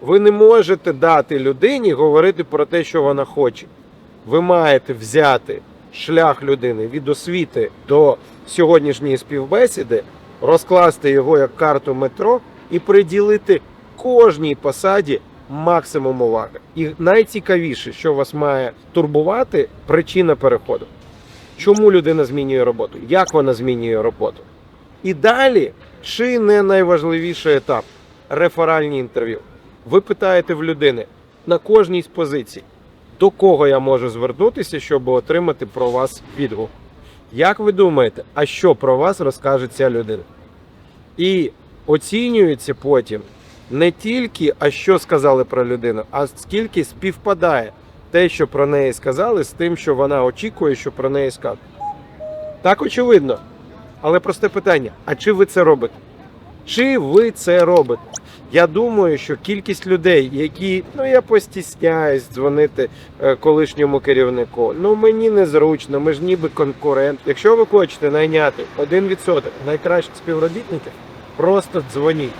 Ви не можете дати людині говорити про те, що вона хоче. Ви маєте взяти шлях людини від освіти до сьогоднішньої співбесіди, розкласти його як карту метро і приділити кожній посаді максимум уваги. І найцікавіше, що вас має турбувати, причина переходу. Чому людина змінює роботу? Як вона змінює роботу? І далі, чи не найважливіший етап реферальні інтерв'ю. Ви питаєте в людини на кожній з позицій, до кого я можу звернутися, щоб отримати про вас відгук. Як ви думаєте, а що про вас розкаже ця людина? І оцінюється потім не тільки, а що сказали про людину, а скільки співпадає те, що про неї сказали, з тим, що вона очікує, що про неї скажуть. Так очевидно. Але просте питання: а чи ви це робите? Чи ви це робите? Я думаю, що кількість людей, які ну я постісняюсь дзвонити е, колишньому керівнику. Ну мені незручно, ми ж ніби конкурент. Якщо ви хочете найняти 1% найкращих співробітників, просто дзвоніть.